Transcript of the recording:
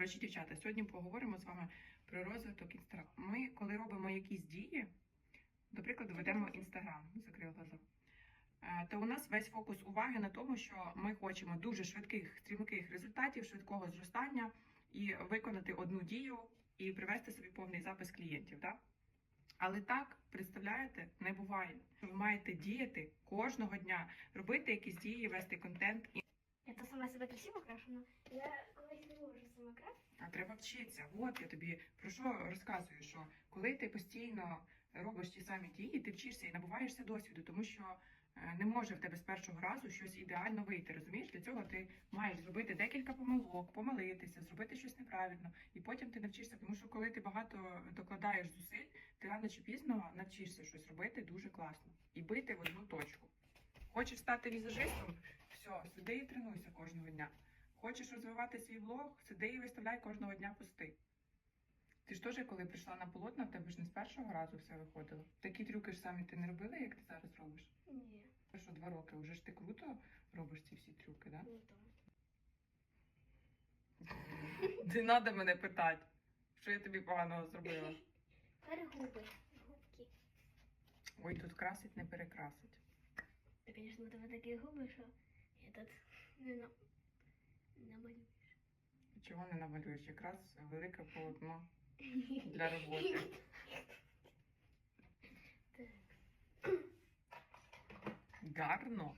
Коротше, дівчата, сьогодні поговоримо з вами про розвиток інстаграму. Ми, коли робимо якісь дії, до прикладу, ведемо інстаграм, закрив глаза. е, То у нас весь фокус уваги на тому, що ми хочемо дуже швидких, стрімких результатів, швидкого зростання і виконати одну дію і привести собі повний запис клієнтів. Да? Але так, представляєте, не буває. Ви маєте діяти кожного дня, робити якісь дії, вести контент. І... Я то сама себе красиво крашу, но я треба вчитися. От я тобі про що розказую, що коли ти постійно робиш ті самі дії, ти вчишся і набуваєшся досвіду, тому що е, не може в тебе з першого разу щось ідеально вийти. Розумієш? Для цього ти маєш зробити декілька помилок, помилитися, зробити щось неправильно, і потім ти навчишся. Тому що коли ти багато докладаєш зусиль, ти рано чи пізно навчишся щось робити дуже класно і бити в одну точку. Хочеш стати візажистом? Все, сиди і тренуйся кожного дня. Хочеш розвивати свій влог, сиди і виставляй кожного дня пости. Ти ж теж, коли прийшла на полотна, в тебе ж не з першого разу все виходило. Такі трюки ж самі ти не робила, як ти зараз робиш. Ні, Що два роки, вже ж ти круто робиш ці всі трюки, да? не то. Не треба мене питати, що я тобі поганого зробила. Перегуби. Губки. Ой, тут красить, не перекрасить. Та, звісно, у тебе такі губи, що я тут не на... не малюю. Чого не намалюєш? Якраз велике полотно для роботи. Так. Гарно.